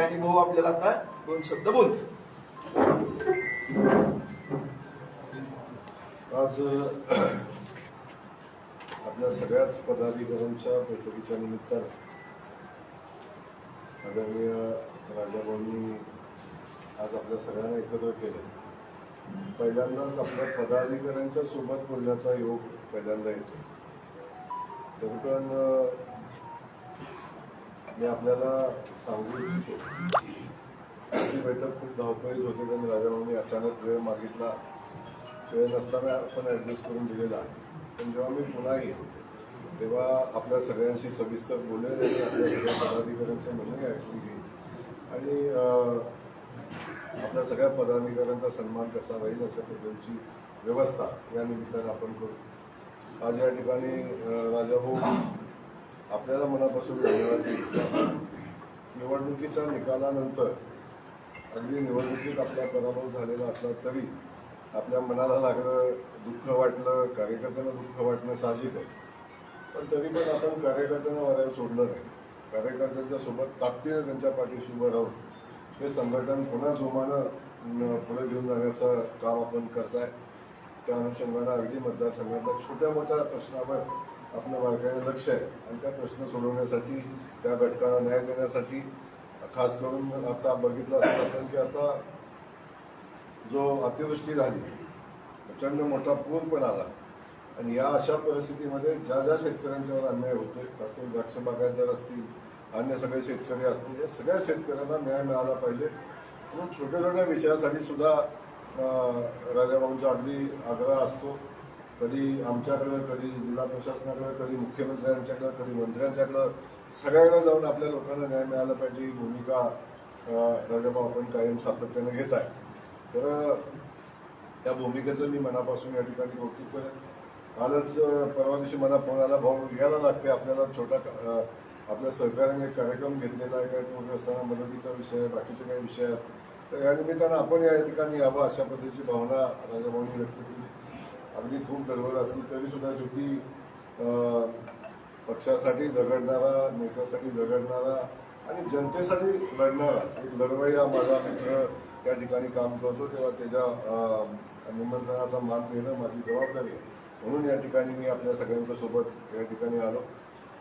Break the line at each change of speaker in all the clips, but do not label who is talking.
आणि भाऊ आपल्याला आता दोन शब्द बोलतो
आज आपल्या सगळ्याच पदाधिकाऱ्यांच्या बैठकीच्या निमित्तानं आदरणीय राजाभाऊंनी आज आपल्या सगळ्यांना एकत्र केलं. पहिल्यांदाच आपल्या पदाधिकाऱ्यांच्या सोबत बोलण्याचा योग पहिल्यांदा येतो. तरी पण मी आपल्याला सांगू इच्छितो. ही बैठक खूप धावपळीत होते कारण राजाभाऊंनी अचानक वेळ मागितला. वेळ नसताना आपण ॲडजस्ट करून दिलेला. पण जेव्हा मी पुन्हा येईल तेव्हा आपल्या सगळ्यांशी सविस्तर बोलेल आणि आपल्या सगळ्या पदाधिकाऱ्यांचं म्हणणं ऐकून घेईन. आणि आपल्या सगळ्या पदाधिकाऱ्यांचा सन्मान कसा राहील अशा पद्धतीची व्यवस्था या निमित्तानं आपण करू. आज या ठिकाणी राजाभाऊ हो आपल्याला मनापासून धन्यवाद निवडणुकीच्या निकालानंतर अगदी निवडणुकीत आपला पराभव झालेला असला तरी आपल्या मनाला लागलं दुःख वाटलं कार्यकर्त्यांना दुःख वाटणं साहजिक आहे. पण तरी पण आपण कार्यकर्त्यांना वाऱ्यावर सोडलं नाही. कार्यकर्त्यांच्या सोबत ताकदीनं त्यांच्या पाठीशी उभं राहून हे संघटन पुन्हा जोमानं पुढे घेऊन जाण्याचं काम आपण करताय. त्या अनुषंगानं अगदी मतदारसंघातल्या छोट्या मोठ्या प्रश्नावर आपलं बारकाईने लक्ष आहे. आणि त्या प्रश्न सोडवण्यासाठी त्या घटकाला न्याय देण्यासाठी खास करून आता बघितलं असं आपण की आता जो अतिवृष्टी झाली प्रचंड मोठा पूर पण आला. आणि या अशा परिस्थितीमध्ये ज्या ज्या शेतकऱ्यांच्यावर अन्याय होतोय खास करून द्राक्ष बागायतदार असतील अन्य सगळे शेतकरी असतील या सगळ्या शेतकऱ्यांना न्याय मिळाला पाहिजे. म्हणून छोट्या छोट्या विषयासाठी सुद्धा राजाभाऊंचा अगदी आग्रह असतो. कधी आमच्याकडं कधी जिल्हा प्रशासनाकडं कधी मुख्यमंत्र्यांच्याकडं कधी मंत्र्यांच्याकडं सगळ्यांना जाऊन आपल्या लोकांना न्याय मिळाला पाहिजे ही भूमिका राजाभाऊ आपण कायम सातत्यानं घेत आहे. तर त्या भूमिकेचं मी मनापासून या ठिकाणी कौतुक करेन. आजच परवा दिवशी मला फोन आला भाऊ यायला लागते आपल्याला छोटा आपल्या सहकार्याने एक कार्यक्रम घेतलेला आहे काय पूरग्रस्तांना मदतीचा विषय आहे बाकीचे काही विषय आहेत. तर या निमित्तानं आपण या ठिकाणी यावं अशा पद्धतीची भावना राजाभाऊनी व्यक्त केली. अगदी खूप गडबड असली तरी सुद्धा शेवटी पक्षासाठी झगडणारा नेत्यासाठी झगडणारा आणि जनतेसाठी लढणारा एक लढवई हा माझा मित्र त्या ठिकाणी काम करतो तेव्हा त्याच्या निमंत्रणाचा मान घेणं माझी जबाबदारी आहे. म्हणून या ठिकाणी मी आपल्या सगळ्यांच्या सोबत या ठिकाणी आलो.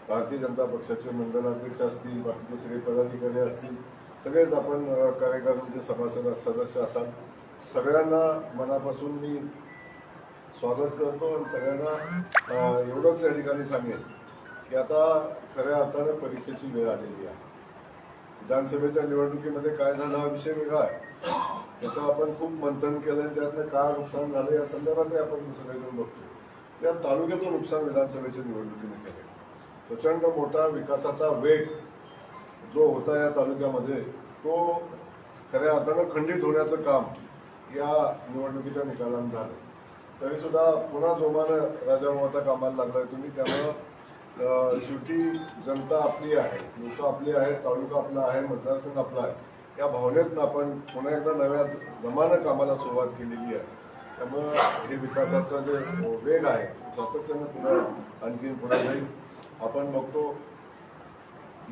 भारतीय जनता पक्षाचे मंडलाध्यक्ष असतील बाकीचे सगळे पदाधिकारी असतील सगळेच आपण कार्यकर्त्यांचे सभासद सदस्य असाल. सगळ्यांना मनापासून मी स्वागत करतो आणि सगळ्यांना एवढंच या ठिकाणी सांगेन की आता खऱ्या हाताने परीक्षेची वेळ आलेली आहे. विधानसभेच्या निवडणुकीमध्ये काय झालं हा विषय वेगळा आहे. त्याचं आपण खूप मंथन केलं आणि त्यातनं काय नुकसान झालं या संदर्भातही आपण सगळेजण बघतो. त्या तालुक्याचं नुकसान विधानसभेच्या निवडणुकीने केलं प्रचंड मोठा विकासाचा वेग जो होता या तालुक्यामध्ये तो खऱ्या अर्थानं खंडित होण्याचं काम या निवडणुकीच्या निकालानं झालं. तरी सुद्धा पुन्हा जोमानं राजाभाऊ आता कामाला लागलाय तुम्ही त्यामुळं शेवटी जनता आपली आहे लोक आपली आहेत तालुका आपला आहे मतदारसंघ आपला आहे. या भावनेतनं आपण पुन्हा एकदा नव्या दमानं कामाला सुरुवात केलेली आहे. त्यामुळं हे विकासाचा जे वेग आहे सातत्यानं पुन्हा आणखी पुढे जाईल. आपण बघतो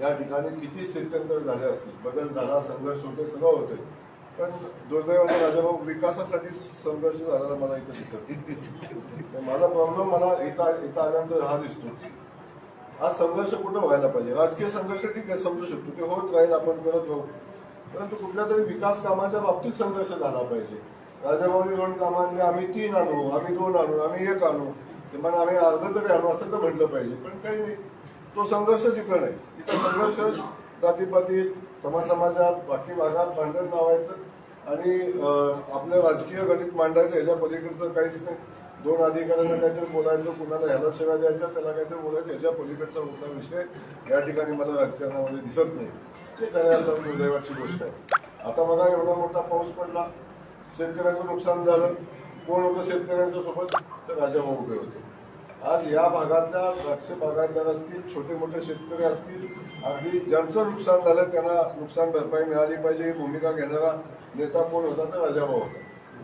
या ठिकाणी किती स्थित्यंतर झाले असतील. बदल झाला संघर्ष होते सगळं होते पण दुर्दैवाने राजाभाऊ विकासासाठी संघर्ष झालेला मला इथं दिसत तर माझा प्रॉब्लेम मला इथं इथं आल्यानंतर हा दिसतो. की आज संघर्ष कुठं व्हायला पाहिजे? राजकीय संघर्ष ठीक आहे समजू शकतो. की होत राहील आपण करत राहू. परंतु कुठल्या तरी विकास कामाच्या बाबतीत संघर्ष झाला पाहिजे. राजाभाऊनी दोन कामांनी आम्ही तीन आणू आम्ही दोन आणू आम्ही एक आणू. ते मग आम्ही अर्ध तरी आणू असं तर म्हटलं पाहिजे. पण काही नाही. तो संघर्ष जिकडे नाही. तिथं संघर्ष जातीपाती समाज समाजात बाकी भागात भांडण लावायचं आणि आपलं राजकीय गणित मांडायचं ह्याच्या पलीकडचं काहीच नाही. दोन अधिकाऱ्यांना काहीतरी बोलायचं कुणाला ह्याला सेवा द्यायच्या त्याला काहीतरी बोलायचं ह्याच्या पलीकडचा मोठा विषय या ठिकाणी मला राजकारणामध्ये दिसत नाही. ते करायला दुर्दैवाची गोष्ट आहे. आता बघा एवढा मोठा पाऊस पडला शेतकऱ्याचं नुकसान झालं. कोण होतं शेतकऱ्यांच्या सोबत? तर राजाभाऊ उभे होते. आज या भागातल्या द्राक्ष बागायतदार असतील छोटे मोठे शेतकरी असतील अगदी ज्यांचं नुकसान झालं त्यांना नुकसान भरपाई मिळाली पाहिजे ही भूमिका घेणारा नेता कोण होता तर राजाभाऊ होता.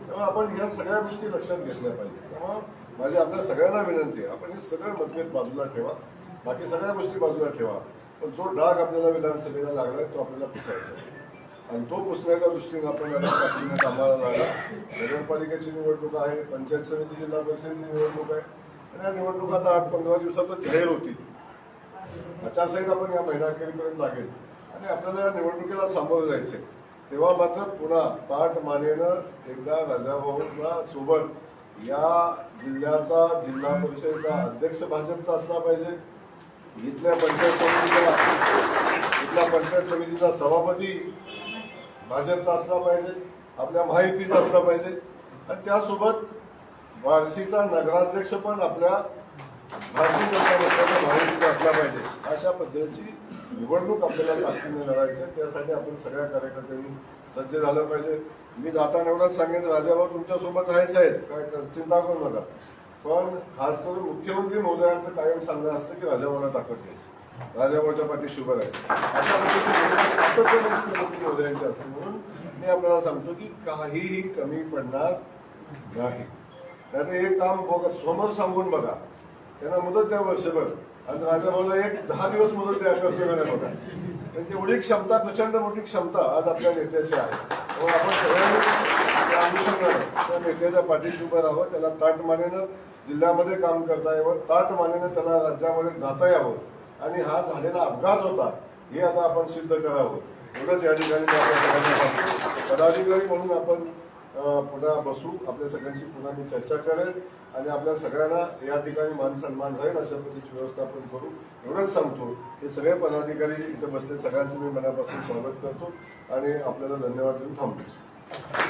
त्यामुळे आपण या सगळ्या गोष्टी लक्षात घेतल्या पाहिजे. त्यामुळे माझी आपल्या सगळ्यांना विनंती आहे आपण हे सगळे मतभेद बाजूला ठेवा. बाकी सगळ्या गोष्टी बाजूला ठेवा. पण जो डाग आपल्याला विधानसभेला लागलाय तो आपल्याला पुसायचा आणि तो पुसण्याच्या दृष्टीने आपण कामाला लागला. नगरपालिकेची निवडणूक आहे पंचायत समिती जिल्हा परिषदेची निवडणूक आहे. या निवडणूक आता आठ पंधरा दिवसातच जाहीर होतील आचारसंहिता पण या महिनाखेरीपर्यंत लागेल. आणि आपल्याला या निवडणुकीला सामोरं जायचंय. तेव्हा मात्र पुन्हा ताट मानेनं एकदा राजाभाऊंना सोबत या जिल्ह्याचा जिल्हा परिषदेचा अध्यक्ष भाजपचा असला पाहिजे. इथल्या पंचायत समितीचा इथल्या पंचायत समितीचा सभापती भाजपचा असला पाहिजे. आपल्या माहितीचा असला पाहिजे. आणि त्यासोबत बार्शीचा नगराध्यक्ष पण आपल्या भारतीय जनता पक्षाच्या माहितीचा असला पाहिजे. अशा पद्धतीची निवडणूक आपल्याला ताकदीने लढायची आहे. त्यासाठी आपण सगळ्या कार्यकर्त्यांनी सज्ज झालं पाहिजे. मी जाताना एवढंच सांगेन राजाभाऊ तुमच्यासोबत राहायचं आहेत. काय चिंता करू नका. पण खास करून मुख्यमंत्री महोदयांचं कायम सांगणं असतं की राजाभाऊला ताकद द्यायची. राजाभाऊच्या पाठी शुभ राहायचं. अशा पद्धतीची मुख्यमंत्री महोदयांची असते म्हणून मी आपल्याला सांगतो की काहीही कमी पडणार नाही. त्याने एक काम समोर सांगून बघा. त्यांना मुदत द्या वर्षभर. आणि राजाभाऊला एक दहा दिवस मुदत द्या कसं करायला बघा. त्यांची एवढी क्षमता प्रचंड मोठी क्षमता आज आपल्या नेत्याची आहे. त्यामुळे आपण सगळ्यांनी त्या अनुषंगाने त्या नेत्याच्या पाठीशी उभं राहावं. त्याला ताटमानेनं जिल्ह्यामध्ये काम करता यावं. ताटमानेनं त्याला राज्यामध्ये जाता यावं. आणि हा झालेला अपघात होता हे आता आपण सिद्ध करावं. एवढंच या ठिकाणी पदाधिकारी म्हणून आपण पुन्हा बसू आपल्या सगळ्यांची पुन्हा मी चर्चा करेन आणि आपल्या सगळ्यांना या ठिकाणी मान सन्मान राहील अशा पद्धतीची व्यवस्था आपण करू. एवढंच सांगतो हे सगळे पदाधिकारी इथे बसले सगळ्यांचं मी मनापासून स्वागत करतो आणि आपल्याला धन्यवाद देऊन थांबतो.